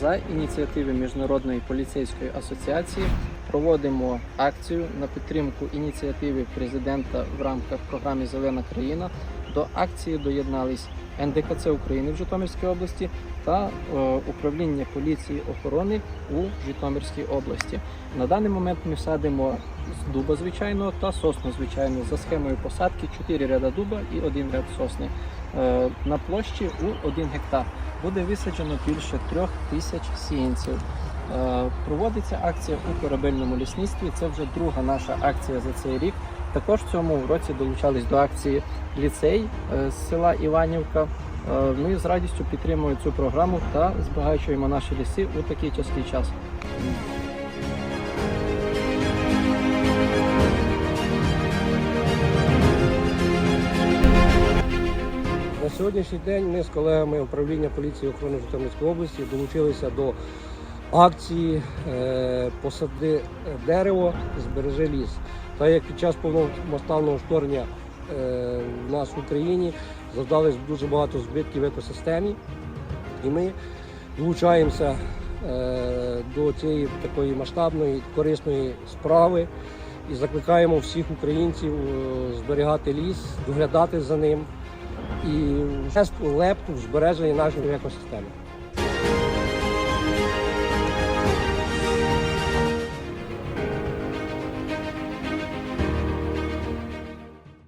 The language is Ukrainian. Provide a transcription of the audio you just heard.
за ініціативи Міжнародної поліцейської асоціації проводимо акцію на підтримку ініціативи президента в рамках програми Зелена країна. До акції доєднались НДКЦ України в Житомирській області та е, управління поліції охорони у Житомирській області. На даний момент ми садимо з дуба звичайного та сосну звичайну за схемою посадки 4 ряда дуба і 1 ряд сосни Е, на площі у 1 гектар. Буде висаджено більше трьох тисяч сіянців. Е, Проводиться акція у корабельному лісництві. Це вже друга наша акція за цей рік. Також в цьому році долучались до акції ліцей е, з села Іванівка. Е, Ми з радістю підтримуємо цю програму та збагачуємо наші ліси у такий тяжкий час. На сьогоднішній день ми з колегами управління поліції охорони Житомирської області долучилися до акції е, Посади дерево, збережи ліс. Так як під час повномасштабного вторгнення е, в нас в Україні завдали дуже багато збитків в екосистемі, і ми долучаємося е, до цієї такої масштабної корисної справи і закликаємо всіх українців е, зберігати ліс, доглядати за ним і лепту в збереження нашої екосистеми.